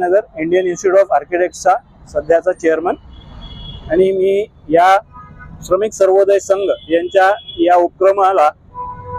Sambhajinagar Indian institute of आर्किटेक्टचा सध्याचा chairman. आणि मी या श्रमिक सर्वोदय संघ यांच्या या उपक्रमाला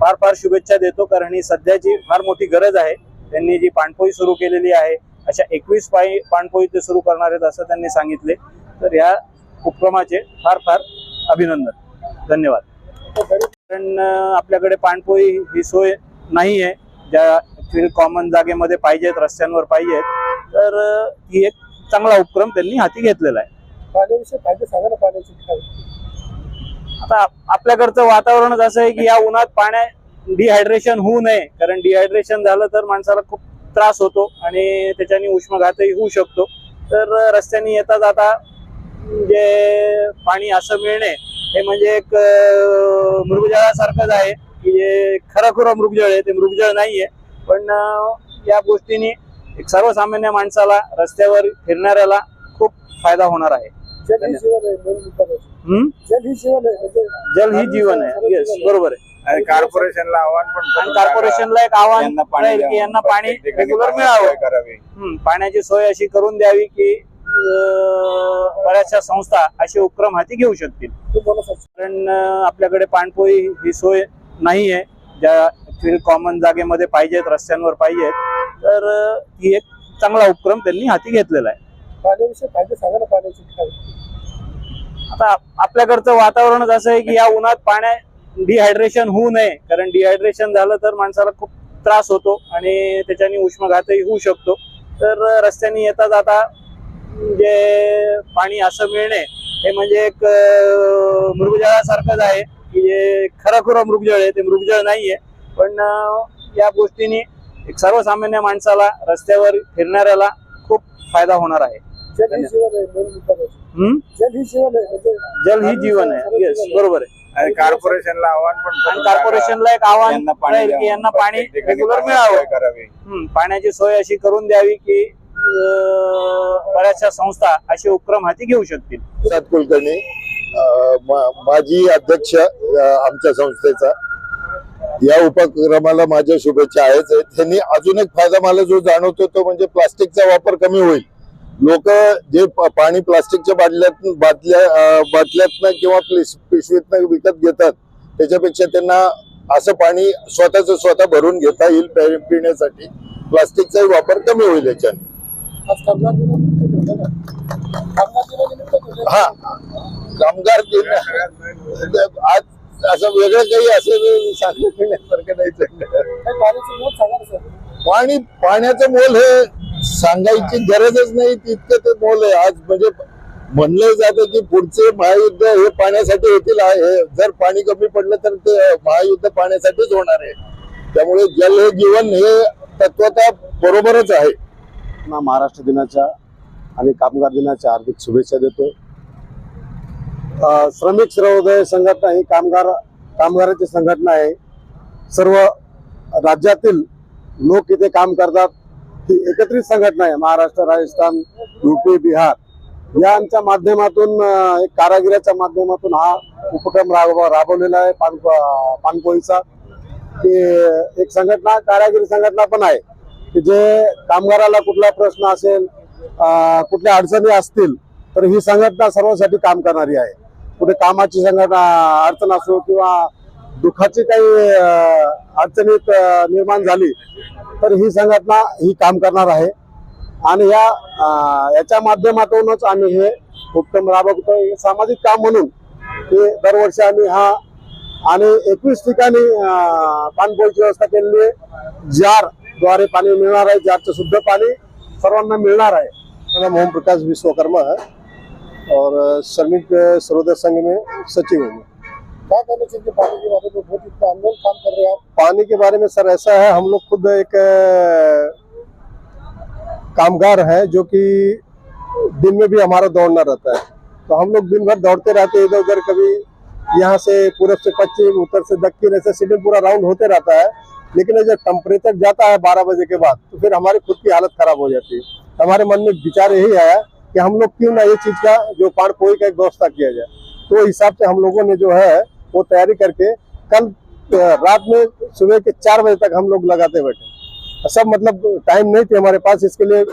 फार फार शुभेच्छा देतो कारण ही सध्याची फार मोठी गरज आहे. त्यांनी जी पाणपोई सुरू केलेली आहे अशा एकवीस पायी पाणपोई ते सुरू करणार आहेत असं त्यांनी सांगितले. तर या उपक्रमाचे फार फार अभिनंदन. धन्यवाद. कारण आपल्याकडे पाणपोई ही सोय नाही आहे ज्या कॉमन जागेमध्ये पाहिजेत रस्त्यांवर पाहिजेत. तर ही एक चांगला उपक्रम त्यांनी हाती घेतलेला आहे. पाण्याविषयी फायदे सांगा ना पाण्याचे काय आता आप- आपल्याकडचं वातावरणच असं आहे की या उन्हात पाण्या डिहायड्रेशन होऊ नये. कारण डिहायड्रेशन झालं तर माणसाला खूप त्रास होतो आणि त्याच्याने उष्माघातही होऊ शकतो. तर रस्त्याने येता जाता जे पाणी असं मिळणे हे म्हणजे एक मृगजळासारखंच आहे. की जे खरं मृगजळ आहे ते मृगजळ नाहीये. पण या गोष्टीने एक सर्वसामान्य माणसाला रस्त्यावर फिरणाऱ्याला खूप फायदा होणार आहे. जल ही जीवन आहे मुद्दा म्हणजे. हम्म? जल ही जीवन आहे म्हणजे जल ही जीवन आहे. येस बरोबर आहे. आणि कॉर्पोरेशनला आव्हान पण कॉर्पोरेशनला एक आव्हान की. यांना पाणी रेग्युलर पाण्याची मिळावं. पाण्याची सोय अशी करून द्यावी की बऱ्याचशा संस्था असे उपक्रम हाती घेऊ शकतील. कारण आपल्याकडे पाणपोई ही सोय नाही आहे ज्या ऍक्च्युली कॉमन जागेमध्ये पाहिजेत रस्त्यांवर पाहिजेत तर ही एक चांगला उपक्रम त्यांनी हाती घेतलेला आहे. पाण्याविषयी फायदे सांगा ना पाण्याचे काय? आता आप- आपल्याकडचं वातावरणच असं आहे की या उन्हात पाण्या डिहायड्रेशन होऊ नये. कारण डिहायड्रेशन झालं तर माणसाला खूप त्रास होतो आणि त्याच्याने उष्माघातही होऊ शकतो. तर रस्त्याने येता जाता जे पाणी असं मिळणे हे म्हणजे एक मृगजळासारखंच आहे. की जे खरं मृगजळ आहे ते मृगजळ नाहीये. पण या गोष्टीने एक सर्वसामान्य माणसाला रस्त्यावर फिरणाऱ्याला खूप फायदा होणार आहे. जल ही जीवन आहे मुद्दा म्हणजे. हम्म? जल ही जीवन आहे म्हणजे जल ही जीवन आहे. येस बरोबर आहे. आणि कॉर्पोरेशनला आव्हान पण कॉर्पोरेशनला एक आव्हान राहील की. यांना पाणी रेग्युलर पाण्याची मिळावं. पाण्याची सोय अशी करून द्यावी की बऱ्याचशा संस्था असे उपक्रम हाती घेऊ शकतील. कुलकर्णी माजी अध्यक्ष आमच्या संस्थेचा. या उपक्रमाला माझ्या शुभेच्छा आहेत त्यांनी अजून एक फायदा मला जो जाणवतो तो म्हणजे प्लास्टिकचा वापर कमी होईल. लोक जे पाणी प्लास्टिकच्या बाटल्यात बाटल्या बाटल्यातनं किंवा पिश- पिशवीतनं विकत घेतात त्याच्यापेक्षा त्यांना असं पाणी स्वतःच स्वतः भरून घेता येईल पिण्यासाठी. प्लास्टिकचाही वापर कमी होईल याच्याने. हा. कामगार दिन आज असं वेगळं काही असं सांगण्यासारखं नाही पाणी पाण्याचं मोल हे सांगायची गरजच नाही तितकं ते मोल आहे. आज म्हणजे म्हणलं जातं की पुढचे महायुद्ध हे पाण्यासाठी होतील आहे. जर पाणी कमी पडलं तर ते महायुद्ध पाण्यासाठीच होणार आहे. त्यामुळे जल हे जीवन हे तत्वता बरोबरच आहे. ना महाराष्ट्र दिनाच्या आणि कामगार दिनाच्या हार्दिक शुभेच्छा देतो. श्रमिक सर्वोदय संघटना ही कामगार कामगाराची संघटना आहे. सर्व राज्यातील लोक इथे काम करतात. ही एकत्रित संघटना आहे. महाराष्ट्र राजस्थान युपी बिहार. या आमच्या माध्यमातून एक कारागिराच्या माध्यमातून हा उपक्रम राब राबवलेला आहे पान पानपोईचा की एक संघटना कारागिरी संघटना पण आहे. की जे कामगाराला कुठला प्रश्न असेल कुठल्या अडचणी असतील तर ही संघटना सर्वांसाठी काम करणारी आहे. कुठे कामाची संघटना अडचण असो किंवा दुःखाची काही अडचणीत निर्माण झाली तर ही संघटना ही काम करणार आहे. आणि या याच्या माध्यमातूनच आम्ही हे उपक्रम राबवतो हे सामाजिक काम म्हणून ते दरवर्षी आम्ही हा आणि एकवीस ठिकाणी पाणपोळीची पाणपोईची व्यवस्था केलेली आहे. जारद्वारे पाणी मिळणार आहे जारचं शुद्ध पाणी सर्वांना मिळणार आहे. मेरा प्रकाश विश्वकर्मा. और श्रमिक सर्वोदय संघ में सचिव हूँ क्या कहना चाहिए पानी के बारे में? बहुत इतना अनमोल काम कर रहे हैं आप। पानी के बारे में सर ऐसा है हम लोग खुद एक कामगार हैं जो कि दिन में भी हमारा दौड़ना रहता है। तो हम लोग दिन भर दौड़ते रहते हैं इधर उधर कभी यहाँ से पूरब से पश्चिम उत्तर से दक्षिण ऐसे शेड्यूल पूरा राउंड होते रहता है। लेकिन जब टेम्परेचर जाता है बारह बजे के बाद तो फिर हमारी खुद की हालत खराब हो जाती है। हमारे मन में विचार यही आया कि हम लोग क्यों ना ये चीज़ का जो पाड़ पोई का एक व्यवस्था किया जाए। तो हिसाब से हम लोगों ने जो है वो तैयारी करके कल रात में सुबह के चार बजे तक हम लोग लगाते बैठे। सब मतलब टाइम नहीं थे हमारे पास इसके लिए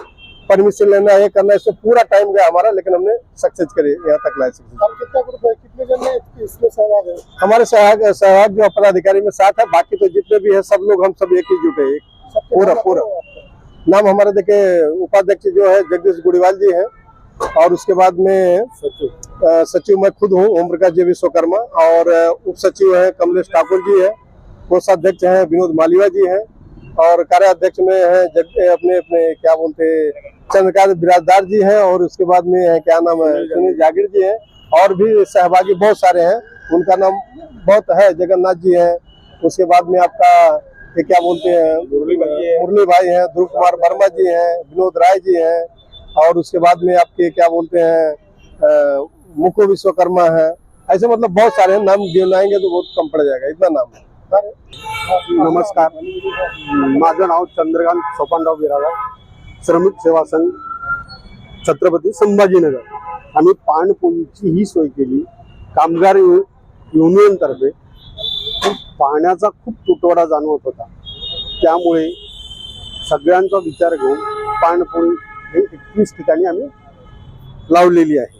परमिशन लेना ये करना इसमें पूरा टाइम गया हमारा लेकिन हमने सक्सेस करी यहाँ तक लाए सक्सेस। कितना ग्रुप है? कितने जन है? सहभाग हमारे सहयोग सहयोग जो पदाधिकारी में साथ है बाकी तो जितने भी है सब लोग हम सब एक ही जुटे पूरा पूरा। नाम हमारे देखे उपाध्यक्ष जो है जगदीश गुड़ीवाल जी हैं। और उसके बाद में सचिव मैं खुद हूँ ओम प्रकाश जी विश्वकर्मा और उप सचिव है कमलेश ठाकुर जी है कोषाध्यक्ष हैं विनोद मालिवा जी हैं और कार्याध्यक्ष में है अपने अपने क्या बोलते हैं चंद्रकांत बिराजदार जी हैं और उसके बाद में है क्या नाम है सुनील जागीर जी हैं और भी सहभागी बहुत सारे हैं उनका नाम बहुत है जगन्नाथ जी हैं उसके बाद में आपका ये क्या बोलते हैं मुरली भाई हैं ध्रुव कुमार वर्मा जी हैं विनोद राय जी हैं और उसके बाद में आपके क्या बोलते हैं मुको विश्वकर्मा है। ऐसे मतलब बहुत सारे हैं नाम गिनाएंगे तो बहुत कम पड़ जाएगा इतना नाम है। नमस्कार। माझं नाव चंद्रकांत सोपानराव बिराला श्रमिक सेवा संघ छत्रपती संभाजीनगर. आम्ही पाणपोईची ही सोय केली. कामगार युनियनतर्फे पाण्याचा खूप तुटवडा जाणवत होता. त्यामुळे सगळ्यांचा विचार घेऊन पाणपोळी हे एकवीस ठिकाणी आम्ही लावलेली आहे.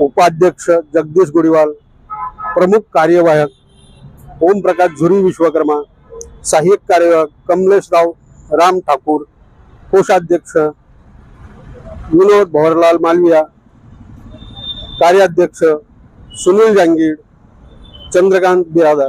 उपाध्यक्ष जगदीश गुडिवाल प्रमुख कार्यवाहक ओमप्रकाश झुरी विश्वकर्मा सहाय्यक कार्यवाहक कमलेशराव राम ठाकूर कोषाध्यक्ष विनोद भवरलाल मालविया कार्याध्यक्ष सुनील जांगीड चंद्रकांत बिरादर.